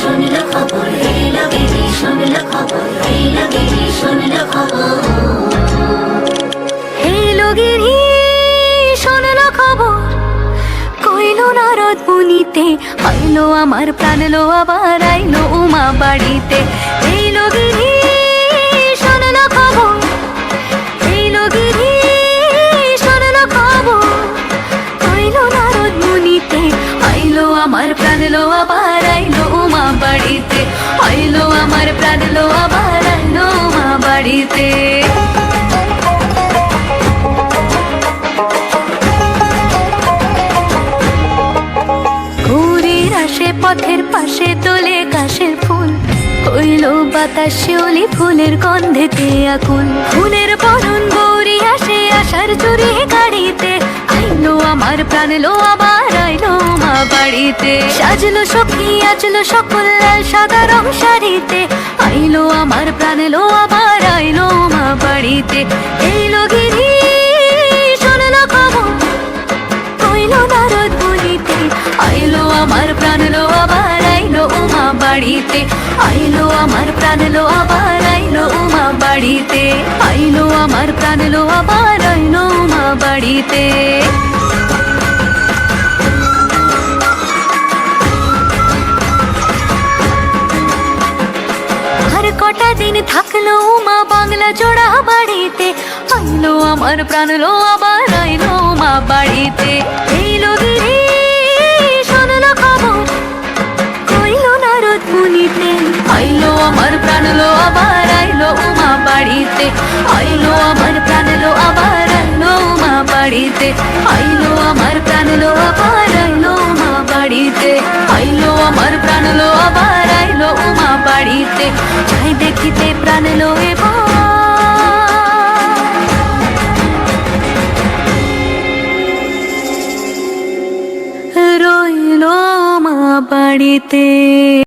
শুনলো খবর এলো এলো এলো কইলো নারদ মুনিতে আইলো আমার প্রাণ লো, আবার আইলো উমা বাড়িতে। এইলো গিরি শোনলো খবর এইলো গিরি শোনলো খবর, কইলো নারদ মুনিতে আইলো আমার প্রাণ লো, আবার আইলো বাড়িতে। আইলো আমার প্রাণ লো, আবার আইলো উমা বাড়িতে। পথের পাশে তোলে কাশের ফুল। হইল বাতাস শিউলি ফুলের গন্ধেতে আকুল ফুলের বরণ গৌরি আসে আসার চুরি গাড়িতে। আইলো আমার প্রাণ লো, আবার মা বাড়িতে। সাজলো সখী আজলো সকল সাদা রং শাড়িতে। আইলো আমার প্রাণ লো আবার, আইলো মা বাড়িতে। এইলো গিরি কইলো নারদ বলিতে। আইলো আমার প্রাণ লো আবার, আইলো উমা বাড়িতে। আইলো আমার প্রাণ লো আবার, আইলো উমা বাড়িতে। আইলো আমার আবার, আইলো বাড়িতে। কটা দিন থাকল মা বাংলা জোড়া বাড়িতে? আইলো আমার প্রাণ লো আবার, আইলো মা বাড়িতে। এইলো গিরি শোনলো খবর। কইলো নারদ মুনিতে আইলো আমার প্রাণ লো আবার, আইলো উমা বাড়িতে। আইলো আমার প্রাণ লো আবার, আইলো উমা বাড়িতে। আইলো আমার প্রাণ লো আবার, আইলো উমা বাড়িতে। আইলো আমার প্রাণ লো আবার বাড়িতে চাই দেখিতে প্রাণ লয়ে রইল মা বাড়িতে।